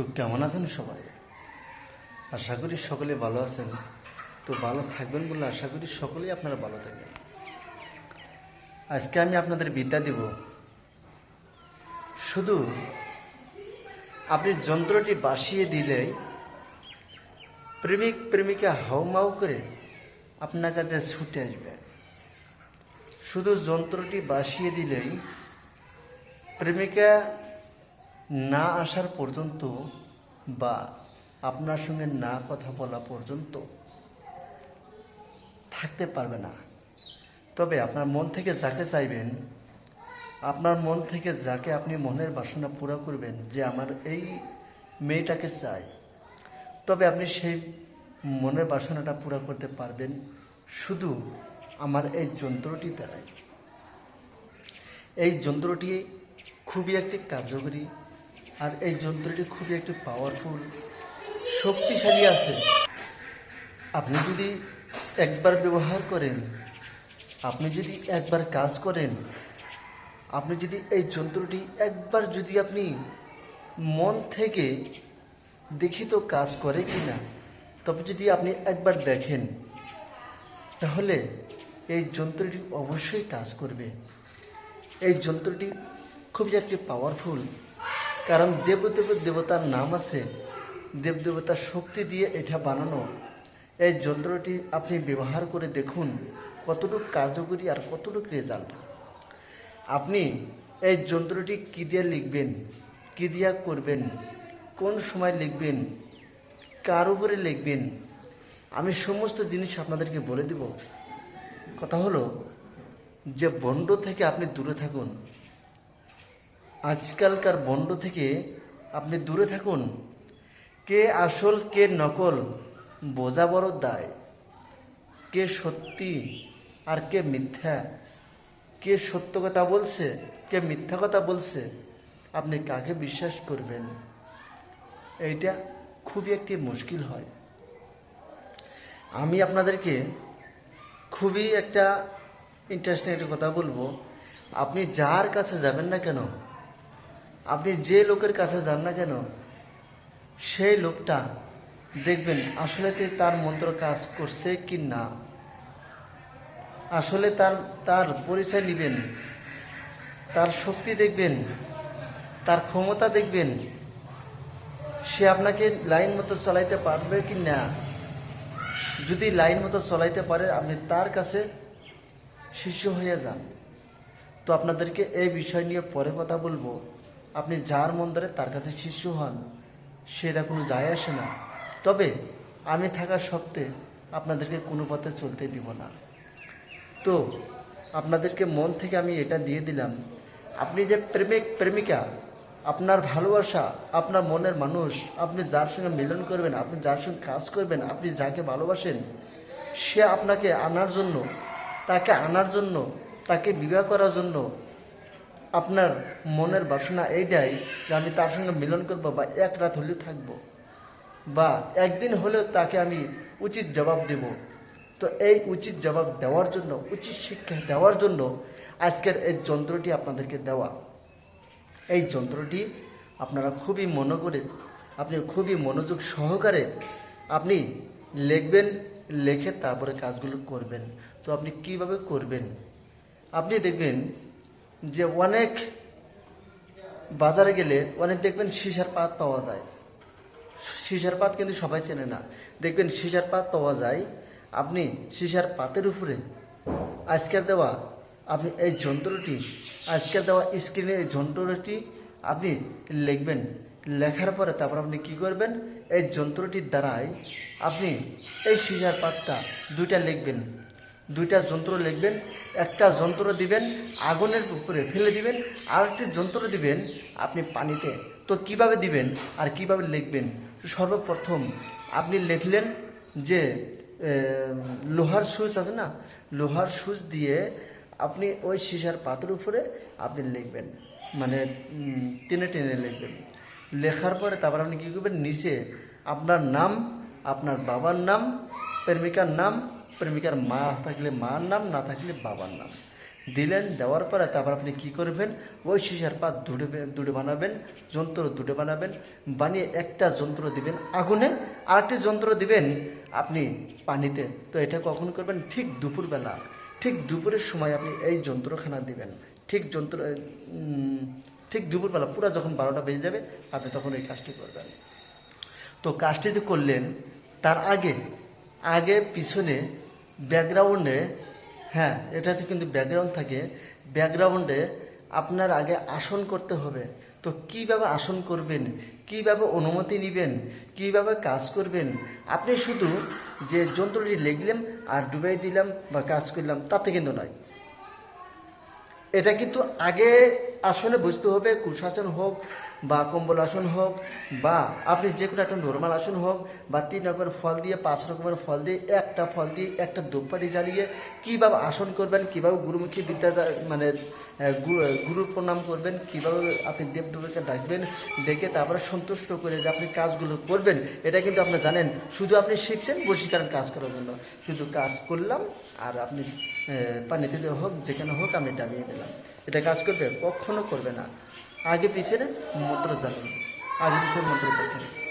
তো কেমন আছেন সবাই? আশা করি সকলে ভালো আছেন। তো ভালো থাকবেন বলে আশা করি সকলেই আপনারা ভালো থাকবেন আজকে আমি আপনাদের বিদ্যা দিব। শুধু আপনি যন্ত্রটি বাসিয়ে দিলেই প্রেমিক প্রেমিকা হাউমাউ করে আপনার কাছে ছুটে আসবে। শুধু যন্ত্রটি বাসিয়ে দিলেই প্রেমিকা না আসার পর্যন্ত বা আপনার সঙ্গে না কথা বলা পর্যন্ত থাকতে পারবে না। তবে আপনার মন থেকে যাকে চাইবেন, আপনার মন থেকে যাকে আপনি মনের বাসনা পুরো করবেন যে আমার এই মেয়েটাকে চাই, তবে আপনি সেই মনের বাসনাটা পুরো করতে পারবেন শুধু আমার এই যন্ত্রটি দ্বারাই। এই যন্ত্রটি খুবই একটি কার্যকরী আর এই যন্ত্রটি খুবই একটি পাওয়ারফুল শক্তিশালী আছে। আপনি যদি একবার ব্যবহার করেন, আপনি যদি একবার কাজ করেন, আপনি যদি এই যন্ত্রটি একবার যদি আপনি মন থেকে দেখি তো কাজ করে কি না তবে যদি আপনি একবার দেখেন, তাহলে এই যন্ত্রটি অবশ্যই কাজ করবে। এই যন্ত্রটি খুবই একটি পাওয়ারফুল কারণ দেবদেব দেবতার নাম আছে, দেবদেবতার শক্তি দিয়ে এটা বানানো। এই যন্ত্রটি আপনি ব্যবহার করে দেখুন কতটুকু কার্যকরী আর কতটুকু রেজাল্ট আপনি এই যন্ত্রটি কী দিয়ে লিখবেন, কী দিয়া করবেন, কোন সময় লিখবেন, কার উপরে লিখবেন, আমি সমস্ত জিনিস আপনাদেরকে বলে দেব। কথা হলো, যে বন্ড থেকে আপনি দূরে থাকুন আজকালকার বন্ড থেকে আপনি দূরে থাকুন। কে আসল, কে নকল, বোঝা বড় দায়। কে সত্যি আর কে মিথ্যা। কে সত্য কথা বলছে, কে মিথ্যা কথা বলছে, আপনি কাকে বিশ্বাস করবেন? এইটা খুবই একটি মুশকিল হয়। আমি আপনাদেরকে খুবই একটা ইন্টারেস্টিং একটা কথা বলব। আপনি যার কাছে যাবেন না কেন আপনি যে লোকের কাছে যান না কেন, সেই লোকটা দেখবেন আসলে তার মন্ত্র কাজ করছে কি না। আসলে তার তার পরিচয় নেবেন, তার শক্তি দেখবেন, তার ক্ষমতা দেখবেন, সে আপনাকে লাইন মতো চালাইতে পারবে কি না। যদি লাইন মতো চলাইতে পারে, আপনি তার কাছে শিষ্য হয়ে যান। তো আপনাদেরকে এই বিষয় নিয়ে পরে কথা বলব। আপনি যার মন্দিরে তার কাছে শিষ্য হন, সেটা কোনো যায় আসে না। তবে আমি থাকা সত্ত্বে আপনাদেরকে কোনো পথে চলতে দিব না। তো, আপনাদেরকে মন থেকে আমি এটা দিয়ে দিলাম, আপনি যে প্রেমিক, প্রেমিকা, আপনার ভালোবাসা, আপনার মনের মানুষ, আপনি যার সঙ্গে মিলন করবেন, আপনি যার সঙ্গে কাজ করবেন, আপনি যাকে ভালোবাসেন, সে আপনাকে আনার জন্য, তাকে আনার জন্য, তাকে বিবাহ করার জন্য আপনার মনের বাসনা এইটাই যে আমি তার সঙ্গে মিলন করব বা এক রাত হলেও থাকব বা একদিন হলেও তাকে আমি উচিত জবাব দেব। তো এই উচিত জবাব দেওয়ার জন্য, উচিত শিক্ষা দেওয়ার জন্য আজকের এই যন্ত্রটি আপনাদেরকে দেওয়া। এই যন্ত্রটি আপনারা খুবই মনে করে, আপনি খুবই মনোযোগ সহকারে আপনি লিখবেন, লেখে তারপরে কাজগুলো করবেন। তো আপনি কীভাবে করবেন? আপনি দেখবেন যে অনেক বাজারে গেলে অনেক দেখবেন সিসার পাত পাওয়া যায়। সিসার পাত কিন্তু সবাই চেনে না। দেখবেন সিসার পাত পাওয়া যায়, আপনি সিসার পাতের উপরে আজকের দেওয়া, আপনি এই যন্ত্রটি আজকের দেওয়া স্ক্রিনে এই যন্ত্রটি আপনি লিখবেন। লেখার পরে তারপর আপনি কি করবেন? এই যন্ত্রটির দ্বারাই আপনি এই সিসার পাতটা দুইটা লিখবেন। দুইটা যন্ত্র লিখবেন, একটা যন্ত্র দিবেন, আগুনের উপরে ফেলে দিবেন আর একটি যন্ত্র দিবেন আপনি পানিতে। তো কীভাবে দিবেন আর কীভাবে লিখবেন? সর্বপ্রথম আপনি লিখলেন যে লোহার সুচ আছে না? লোহার সুচ দিয়ে আপনি ওই সিসার পাতের উপরে আপনি লিখবেন। মানে টেনে টেনে লিখবেন। লেখার পরে তারপর আপনি কী করবেন? নিচে আপনার নাম, আপনার বাবার নাম, প্রেমিকার নাম প্রেমিকার মা থাকলে মার নাম, না থাকলে বাবার নাম। দিলেন, দেওয়ার পরে তারপর আপনি কি করবেন? ওই সিসার পাত দুটো দুটো বানাবেন, যন্ত্র দুটো বানাবেন, বানিয়ে একটা যন্ত্র দিবেন আগুনে। আরেকটি যন্ত্র দিবেন আপনি পানিতে। তো এটা কখন করবেন? ঠিক দুপুরবেলা। ঠিক দুপুরের সময় আপনি এই যন্ত্রখানা দিবেন। ঠিক যন্ত্র ঠিক দুপুরবেলা, পুরো যখন বারোটা বেজে যাবে, আপনি তখন এই কাজটি করবেন। তো কাজটি যে করলেন, তার আগে আগে পিছনে ব্যাকগ্রাউন্ডে হ্যাঁ এটাতে কিন্তু ব্যাকগ্রাউন্ড থাকে। ব্যাকগ্রাউন্ডে আপনার আগে আসন করতে হবে। তো কীভাবে আসন করবেন? কীভাবে অনুমতি নেবেন? কীভাবে কাজ করবেন? আপনি শুধু যে যন্ত্রটি লিখলাম আর ডুবাই দিলাম বা কাজ করলাম, তাতে কিন্তু নয়। এটা কিন্তু আগে আসনে বুঝতে হবে কুশাসন হোক বা কম্বল আসন হোক বা আপনি যে কোনো একটা নর্মাল আসন হোক বা তিন রকমের ফল দিয়ে, পাঁচ রকমের ফল দিয়ে, একটা ফল দিয়ে, একটা ধূপপাটি জ্বালিয়ে কীভাবে আসন করবেন, কীভাবে গুরুমুখী বিদ্যা মানে গুরু প্রণাম করবেন, কীভাবে আপনি দেবদেবীকে ডাকবেন, ডেকে তারপরে সন্তুষ্ট করে যে আপনি কাজগুলো করবেন, এটা কিন্তু আপনি জানেন। শুধু আপনি শিখছেন বসীকরণ কাজ করার জন্য। শুধু কাজ করলাম আর আপনি পানিতে হোক, যেখানে হোক আমি ডামিয়ে দিলাম এটা কাজ করবে, কখনো করবে না। আগে পিছনে মন্ত্র জানুন। আগে পিছনে মন্ত্র দেখেন।